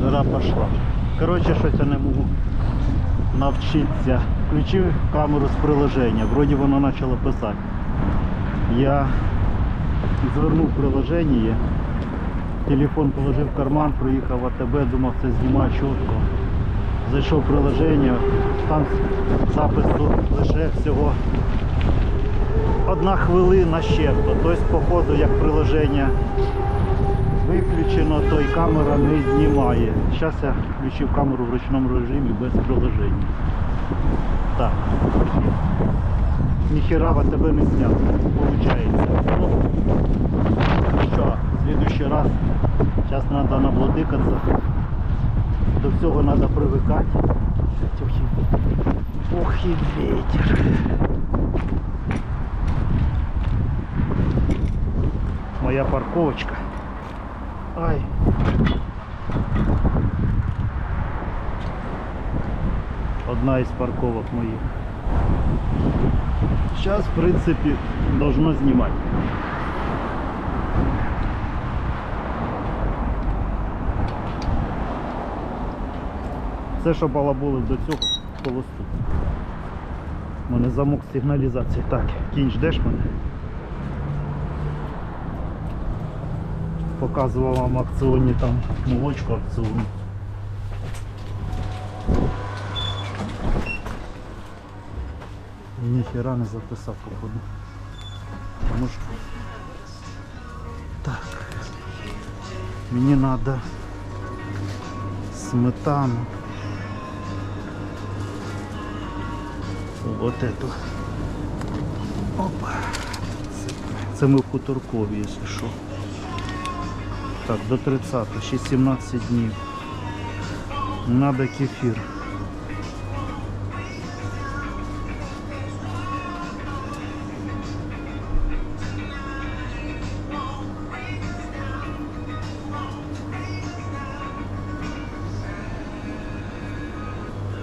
Жара пошла. Коротше, щось я не можу навчитися. Включив камеру з приложення, вроді воно почало писати. Я звернув приложення, телефон положив в карман, проїхав в АТБ, думав це знімає чітко. Зайшов в приложення, там запису лише всього одна хвилина ще. Тобто, походу, як приложення виключено, то й камера не знімає. Зараз я включив камеру в ручному режимі без приложення. Так. Ніхера в тебе не зняв, виходить. Ну, що, в следующий раз, зараз треба наблодикатися. До всього треба привикати. Ох і ветер. Моя парковочка. Ай. Одна із парковок моїх. Зараз, в принципі, должно знімати. Все, що балаболив до цього холосту. У мене замок сигналізації. Так, кінь ждеш мене? Показував вам акціонні там молочку акціонну. Ніхера не записав, походу. Може. Так. Мені треба сметану. Вот эту. Опа. Це ми в Хуторкові, якщо що. Так, до 30, ще 17 днів. Надо кефір.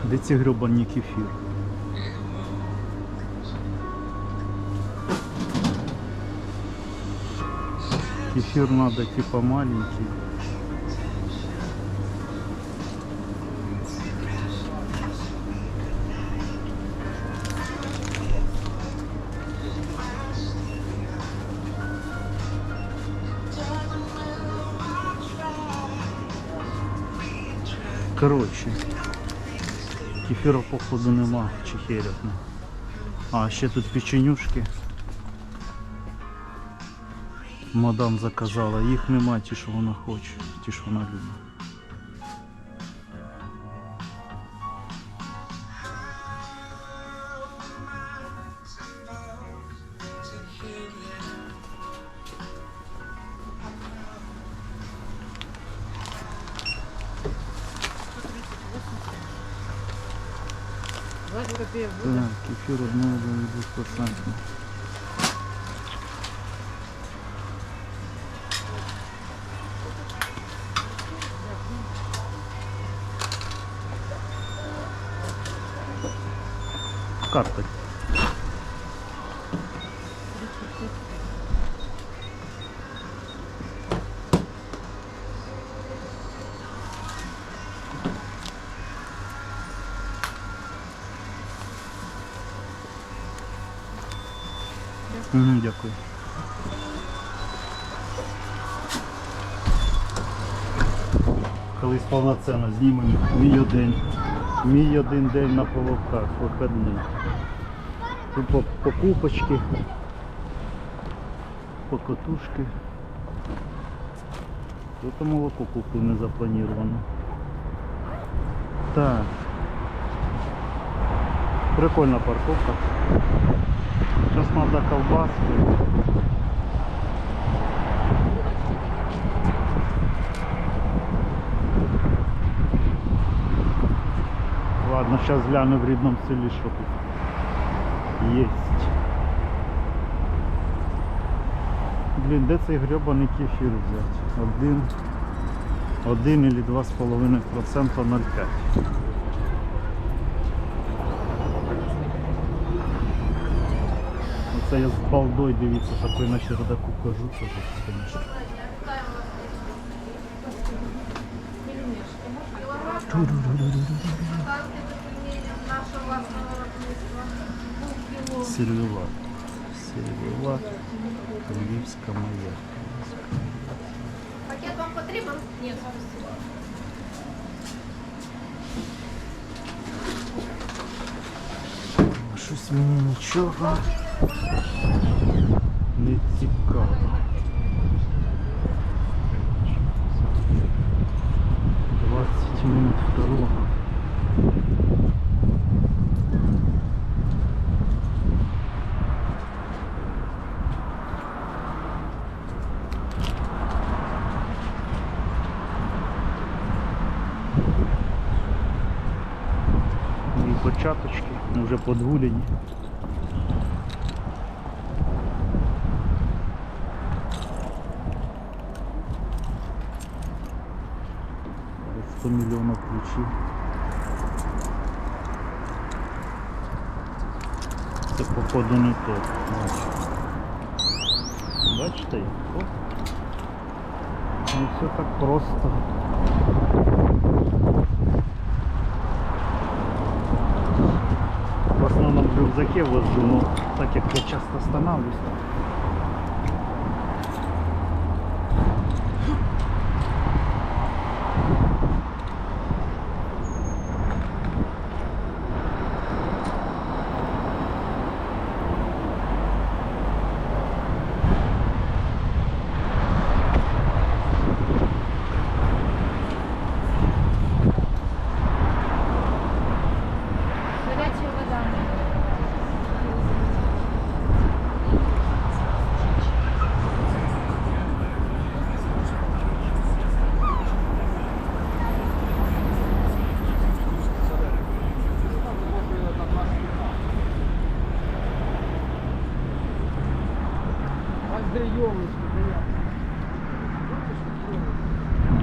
Де ці гребані кефір? Кефир надо типа маленький. Короче, кефира походу нема ну. А, ще тут печенюшки Мадам заказала, їх нема, ті, що вона хоче, ті, що вона любить. Так, кефір одного до 2%. Карта. Угу, дякую. Колись повноцінно знімемо мій один. Мій один день на половках, вихідний. Тут по- покупочки, покатушки. Тут молоко купив не заплановано. Так. Прикольна парковка. Сейчас надо колбаски. Ладно, сейчас гляну в рідному селі, що тут є. Блін, де цей гребаний кефір взяти? Один, один или два з половиною процента 0,5. Оце я з балдой, дивіться, такий на чердаку кажу, це ж, звісно. Ставте Сервелат. Сервелат. Львівська моя. Пакет вам потрібен? Ні, Щось мені нічого не цікаво. Двадцять минут второго. Вже подгулені. Десь 100 мільйонів ключів. Це походу не то. Бачите? О. Не все так просто. В основном вот думал, так як я часто останавливаюсь.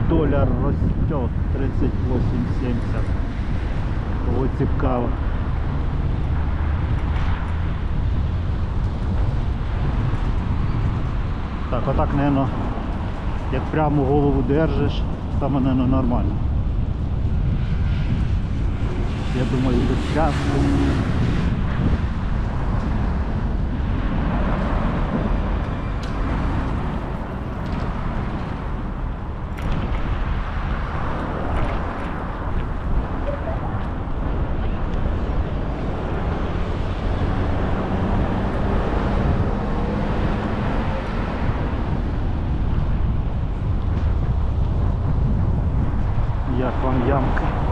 Доляр растет 38,70. Кого цікаво. Так, отак, наверное, як прямо голову держиш, саме, наверное, нормально. Я думаю, без часу. Як вам ямка?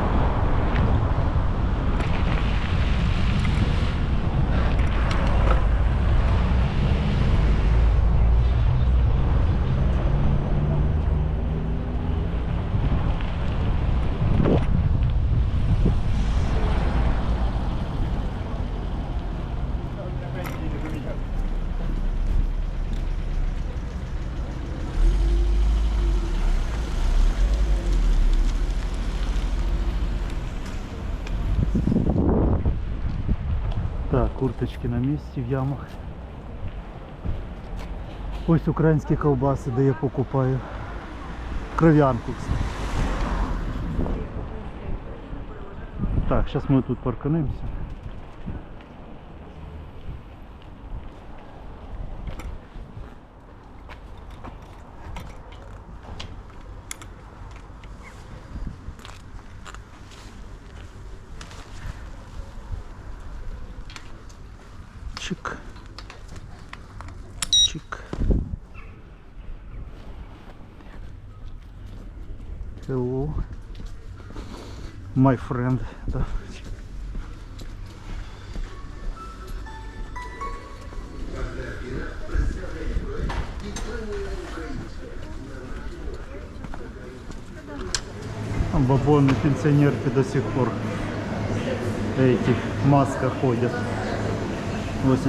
Так, курточки на місці в ямах. Ось українські ковбаси, де я покупаю. Кров'янку. Так, зараз ми тут парканимося. Hello. My friend. Да. Бабоны, пенсионерки до сих пор этих масках ходят.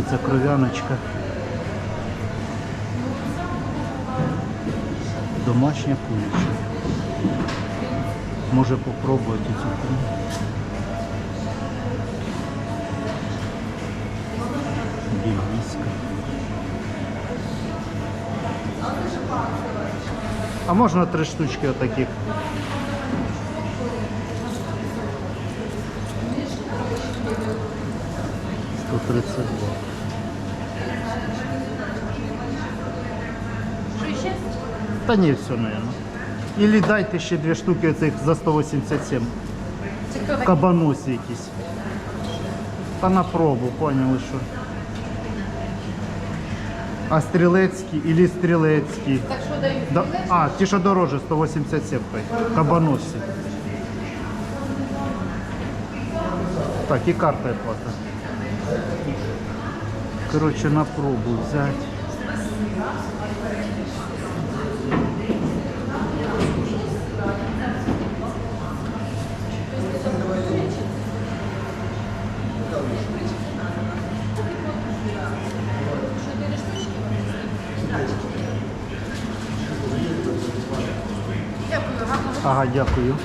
Ця кров'яночка. Домашня куряча. Может попробовать эти? Бельгійська. А можно три штучки отаких? Сто тридцять два. Та ні, все, наверное. Или дайте ще дві штуки цих за 187. Це хто такий? Якісь. Та на пробу, поняли, що. А стрілецькі или стрілецькі. Так що дають? Да, а, ті, що дороже, 187 хай. Кабаносі. Так, і карта плата. Коротше, на пробу взяти. Дякую.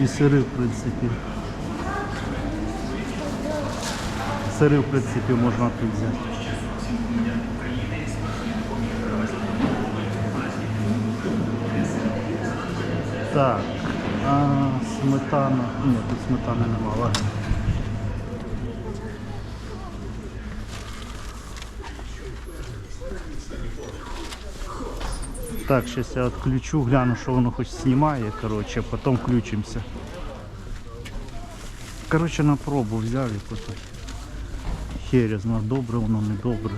І сири, в принципі. Сири, в принципі, можна тут взяти. Так, а сметана. Ні, тут сметани нема, Так, сейчас я отключу, гляну, що воно хоч знімає, короче, а потім включимося. Короче, на пробу взяв і потім. Херезно, добре воно, не добре.